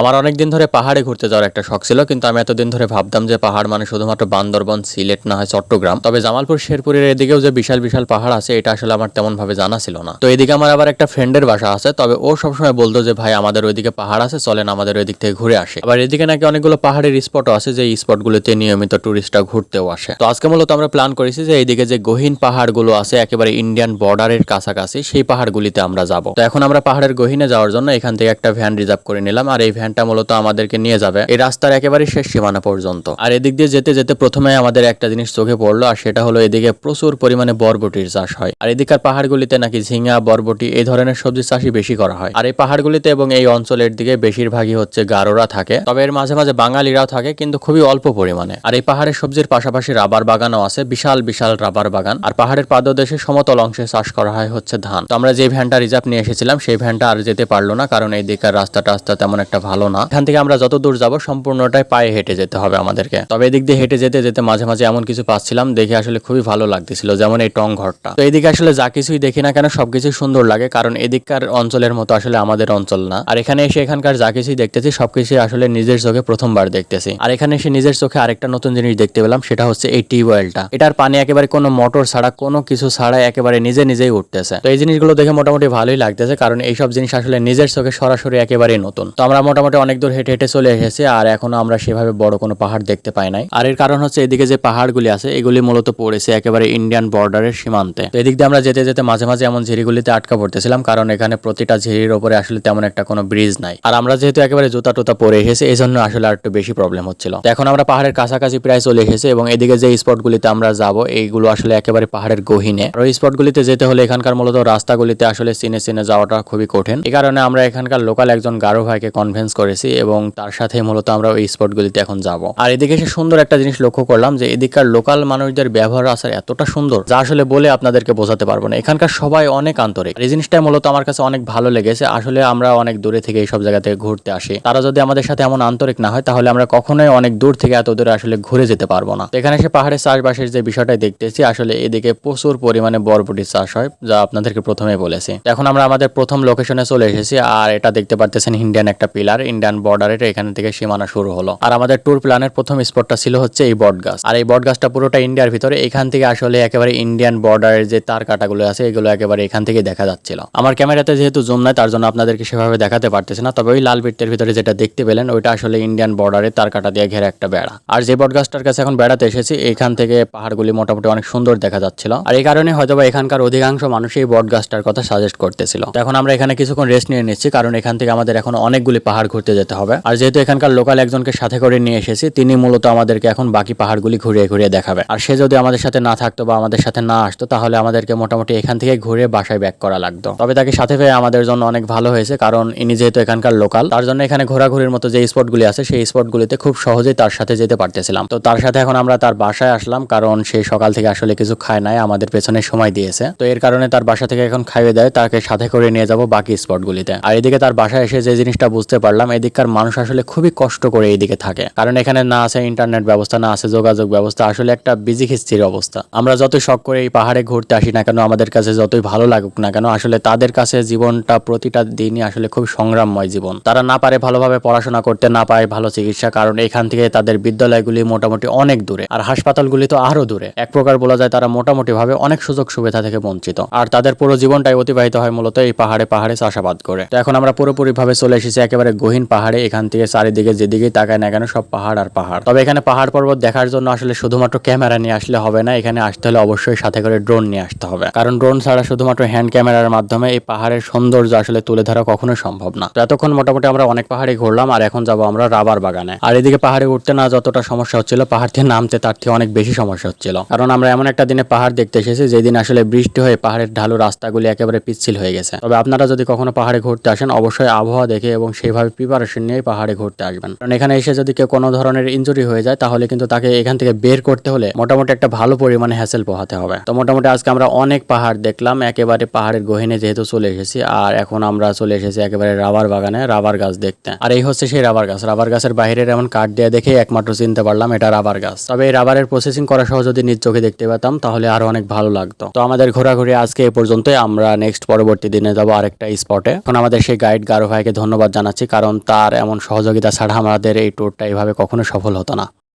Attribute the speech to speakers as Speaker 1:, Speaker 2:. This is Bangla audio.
Speaker 1: আমার অনেক দিন ধরে পাহাড়ে ঘুরতে যাওয়ার একটা শখ ছিল, কিন্তু আমি এতদিন ধরে ভাবতাম যে পাহাড় মানে শুধুমাত্র বান্দরবন, সিলেট না হয় চট্টগ্রাম। তবে জামালপুর, শেরপুরের এদিকেও যে বিশাল বিশাল পাহাড় আছে, এটা আসলে আমার তেমন ভাবে জানা ছিল না। তো এদিকে আমার আবার একটা ফ্রেন্ডের বাসা আছে, তবে ও সবসময় বলতো যে, ভাই, আমাদের ওইদিকে পাহাড় আছে, চলেন আমাদের ওই দিক থেকে ঘুরে আসে। আবার এদিকে নাকি অনেকগুলো পাহাড়ের স্পটও আছে, যে স্পটগুলোতে নিয়মিত টুরিস্টরা ঘুরতেও আসে। তো আজকে মূলত আমরা প্ল্যান করেছি যে, এইদিকে যে গহীন পাহাড়গুলো আছে, একেবারে ইন্ডিয়ান বর্ডারের কাছাকাছি, সেই পাহাড়গুলিতে আমরা যাব। তো এখন আমরা পাহাড়ের গহীনে যাওয়ার জন্য এখান থেকে একটা ভ্যান রিজার্ভ করে নিলাম, আর এই ভ্যানটা মূলত আমাদেরকে নিয়ে যাবে। এই রাস্তার একেবারে শেষ সীমানা পর্যন্ত। আর এদিক দিয়ে যেতে যেতে প্রথমে আমাদের একটা জিনিস চোখে পড়ল, আর সেটা হলো এদিকে প্রচুর পরিমাণে বরবটির চাষ হয়। আর এদিকার পাহাড়গুলিতে নাকি ঝিঙ্গা বরবটি এই ধরনের সবজি চাষই বেশি করা হয়। আর এই পাহাড়গুলিতে এবং এই অঞ্চলের দিকে বেশিরভাগই হচ্ছে গারোরা থাকে। তবে এর মাঝে মাঝে বাঙালিরাও থাকে, কিন্তু খুবই অল্প পরিমাণে। আর এই পাহাড়ের সবজির পাশাপাশি রাবার বাগানও আছে, বিশাল বিশাল রাবার বাগান। আর পাহাড়ের পাদদেশে সমতল অংশে চাষ করা হয় হচ্ছে ধান। তো আমরা যে ভ্যানটা রিজার্ভ নিয়ে এসেছিলাম, সেই ভ্যানটা আর যেতে পারল না, কারণ এই দিকের রাস্তা টাস্তা তেমন একটা ভালো না। এখান থেকে আমরা যত দূর যাব, সম্পূর্ণটাই পায়ে হেঁটে যেতে হবে আমাদেরকে। তবে এদিক দিয়ে হেঁটে যেতে যেতে মাঝে মাঝে এমন কিছু পাচ্ছিলাম, দেখে আসলে খুবই ভালো লাগতেছিল, যেমন এই টং ঘরটা। তো এদিকে আসলে যা কিছুই দেখি না কেন সবকিছু সুন্দর লাগে, কারণ এদিককার অঞ্চলের মতো আসলে আমাদের অঞ্চল না। আর এখানে এসে এখানকার যা কিছুই দেখতেছি সবকিছু আসলে নিজের চোখে প্রথমবার দেখতেছি। আর এখানে এসে নিজের চোখে আরেকটা নতুন জিনিস দেখতে পেলাম, সেটা হচ্ছে এই টিউবওয়েলটা। এটার পানি একেবারে কোনো মোটর ছাড়া, কোনো কিছু ছাড়া একেবারে নিজে নিজেই উঠতেছে। তো এই জিনিসগুলো দেখে মোটামুটি ভালোই লাগতেছে, কারণ এইসব জিনিস আসলে নিজের চোখে সরাসরি একেবারেই নতুন। তো আমরা মোটামুটি অনেক দূর হেঁটে হেঁটে চলে এসেছি, আর এখনও আমরা সেভাবে বড় কোনো পাহাড় দেখতে পাই নাই। আর এর কারণ হচ্ছে এদিকে যে পাহাড়গুলি আছে, এগুলি মূলত পড়েছে একেবারে ইন্ডিয়ান বর্ডারের সীমান্তে। এদিক দিয়ে আমরা যেতে যেতে মাঝে মাঝে এমন ঝিরিগুলিতে আটকা পড়তেছিলাম, কারণ এখানে প্রতিটা ঝিরির ওপরে আসলে তেমন একটা কোনো ব্রিজ নাই। আর আমরা যেহেতু একেবারে জুতা টুতা পরে এসেছি এই জন্য আসলে আর একটু বেশি প্রবলেম হচ্ছিল। এখন আমরা পাহাড়ের কাছাকাছি প্রায় চলে এসেছি, এবং এদিকে যে স্পটগুলিতে আমরা যাব, এইগুলো আসলে একেবারে পাহাড়ের গহীনে। আর ওই স্পটগুলিতে যেতে হলে এখানকার মূলত রাস্তাগুলিতে আসলে চিনে চিনে যাওয়াটা খুবই কঠিন। এই কারণে আমরা এখানকার লোকাল একজন গারো ভাইকে কনভিন্স করেছি এবং তার সাথে মূলত আমরা ওই স্পটগুলিতে এখন যাব। আর এদিকে এসে সুন্দর একটা জিনিস লক্ষ্য করলাম যে এদিককার লোকাল মানুষদের ব্যবহার আসার এতটা সুন্দর যা আসলে বলে আপনাদেরকে বোঝাতে পারব না। এখানকার সবাই অনেক আন্তরিক। এই জিনিসটা মূলত আমার কাছে অনেক ভালো লেগেছে। আসলে আমরা অনেক দূরে থেকে এইসব জায়গা থেকে ঘুরতে আসি। তারা যদি আমাদের সাথে এমন আন্তরিক না হয়, তাহলে আমরা কখনোই অনেক দূর থেকে এত দূরে আসলে ঘুরে যেতে পারব না। এখানে এসে পাহাড়ের চাষবাসের যে বিষয়টা দেখতেছি, আসলে এদিকে প্রচুর পরিমাণে বরবটির চাষ হয়, যা আপনাদেরকে প্রথমে বলেছি। এখন আমরা আমাদের প্রথম লোকেশনে চলে এসেছি, আর এটা দেখতে পারতেছেন ইন্ডিয়ান একটা পিলার ইন্ডিয়ান বর্ডারের এখান থেকে সীমানা শুরু হলো। আর আমাদের ট্যুর প্ল্যানের প্রথম স্পটটা ছিল হচ্ছে এই বট গাছ। আর এই বট গাছটা পুরোটা ইন্ডিয়ার ভিতরে, এখান থেকে আসলে একেবারে ইন্ডিয়ান বর্ডারের যে তার কাটাগুলো আছে, এগুলো একেবারে এখান থেকে দেখা যাচ্ছিল। আমার ক্যামেরাতে যেহেতু জুম নাই, তার জন্য আপনাদেরকে সেভাবে দেখাতে পারতেছি না, তবে ওই লাল বৃত্তের ভিতরে যেটা দেখতে পেলেন, ওইটা আসলে ইন্ডিয়ান বর্ডারে তার কাটা দিয়ে ঘেরা একটা বেড়া। আর যে বট গাছটার কাছে এখন বেড়াতে এসেছি, এখান থেকে পাহাড়গুলি মোটামুটি অনেক সুন্দর দেখা যাচ্ছিল। আর এই কারণে হয়তোবা এখানকার অধিকাংশ মানুষ এই বট গাছটার কথা সাজেস্ট করতেছিল। এখন আমরা এখানে কিছুক্ষণ রেস্ট নিয়ে নিচ্ছি, কারণ এখান থেকে আমাদের এখন অনেকগুলি পাহাড় ঘুরতে যেতে হবে। আর যেহেতু এখানকার লোকাল একজনকে সাথে করে নিয়ে এসেছি, তিনি মূলত আমাদেরকে এখন বাকি পাহাড়গুলি ঘুরিয়ে ঘুরিয়ে দেখাবে। আর সে যদি আমাদের সাথে না থাকতো বা আমাদের সাথে না আসতো, তাহলে আমাদেরকে মোটামুটি এখান থেকে ঘুরে বাসায় ব্যাক করা লাগতো। তবে তাকে সাথে পেয়ে আমাদের জন্য অনেক ভালো হয়েছে, কারণ ইনি যেহেতু এখানকার লোকাল, তার জন্য এখানে ঘোরাঘুরির মতো যে স্পটগুলি আছে, সেই স্পটগুলিতে খুব সহজেই তার সাথে যেতে পারতেছিলাম। তো তার সাথে এখন আমরা তার বাসায় আসলাম, কারণ সে সকাল থেকে আসলে কিছু খায় নাই, আমাদের পেছনে সময় দিয়েছে। তো এর কারণে তার বাসা থেকে এখন খাইয়ে দেয়, তাকে সাথে করে নিয়ে যাব বাকি স্পটগুলিতে। আর এদিকে তার বাসায় এসে যে জিনিসটা বুঝতে পারলাম এদিককার মানুষ আসলে খুবই কষ্ট করে এইদিকে থাকে। কারণ এখানে না আছে ইন্টারনেট ব্যবস্থা, না আছে যোগাযোগ ব্যবস্থা, আসলে একটা বিজি খিস্তির অবস্থা। আমরা যতই শখ করে এই পাহাড়ে ঘুরতে আসি না কেন, আমাদের কাছে যতই ভালো লাগুক না কেন, আসলে তাদের কাছে জীবনটা প্রতিটা দিনই আসলে খুব সংগ্রামময় জীবন। তারা না পারে ভালোভাবে পড়াশোনা করতে, না পায় ভালো চিকিৎসা, কারণ এখান থেকে তাদের বিদ্যালয়গুলি মোটামুটি অনেক দূরে, আর হাসপাতালগুলি তো আরও দূরে। এক প্রকার বলা যায় তারা মোটামুটি ভাবে অনেক সুযোগ সুবিধা থেকে বঞ্চিত, আর তাদের পুরো জীবনটাই অতিবাহিত হয় মূলত এই পাহাড়ে পাহাড়ে চাষাবাদ করে। তো এখন আমরা পুরোপুরি ভাবে চলে এসেছি একেবারে গহীন পাহাড়ে এখান থেকে চারিদিকে যেদিকেই তাকায় না কেন সব পাহাড় আর পাহাড়। তবে এখানে পাহাড় পর্বত দেখার জন্য আসলে শুধুমাত্র ক্যামেরা নিয়ে আসলে হবে না, এখানে আসতে হলে অবশ্যই সাথে করে ড্রোন নিয়ে আসতে হবে। কারণ ড্রোন ছাড়া শুধুমাত্র হ্যান্ড ক্যামেরার মাধ্যমে এই পাহাড়ের সৌন্দর্য আসলে তুলে ধরা কখনোই সম্ভব না। এতক্ষণ মোটামুটি আমরা অনেক পাহাড়ে ঘুরলাম, আর এখন যাব আমরা রাবার বাগানে। আর এদিকে পাহাড়ে উঠতে না যতটা সমস্যা হচ্ছিল, পাহাড় থেকে নামতে তার থেকে অনেক বেশি সমস্যা হচ্ছিল। কারণ আমরা এমন একটা দিনে পাহাড় দেখতে এসেছি, যেদিন আসলে বৃষ্টি হয়ে পাহাড়ের ঢালু রাস্তাগুলি একেবারে পিচ্ছিল হয়ে গেছে। তবে আপনারা যদি কখনো পাহাড়ে ঘুরতে আসেন, অবশ্যই আবহাওয়া দেখে এবং সেইভাবে প্রিপারেশন নিয়ে পাহাড়ে ঘুরতে আসবেন। কারণ এখানে এসে যদি কেউ কোনো ধরনের ইনজুরি হয়ে যায়, তাহলে কিন্তু তাকে এখান থেকে বের করতে হলে মোটামুটি একটা ভালো পরিমাণে হ্যাসেল পোহাতে হবে। তো মোটামুটি আজকে আমরা অনেক পাহাড় দেখলাম, একেবারে পাহাড়ের গহিনে যেহেতু চলে এসেছি, আর এখন আমরা চলে এসেছি একেবারে রাবার বাগানে, রাবার গাছ দেখতে। আর এই হচ্ছে সেই রাবার গাছ। রাবার গাছের বাইরের এমন কাঠ দেওয়া দেখে একমাত্র চিনতে পারলাম, এটা রাবার গাছ। তবে এই রাবারের প্রসেসিং করা সহ যদি নিজ চোখে দেখতে পেতাম, তাহলে আরও অনেক ভালো লাগতো। তো আমাদের ঘোরাঘুরি আজকে এ পর্যন্তই। আমরা নেক্সট পরবর্তী দিনে যাব আরেকটা স্পটে এখন আমাদের সেই গাইড গারো ভাইকে ধন্যবাদ জানাচ্ছি, কারণ
Speaker 2: কারণ তার এমন সহযোগিতা ছাড়া আমাদের এই ট্যুরটা এভাবে কখনো সফল হতো না।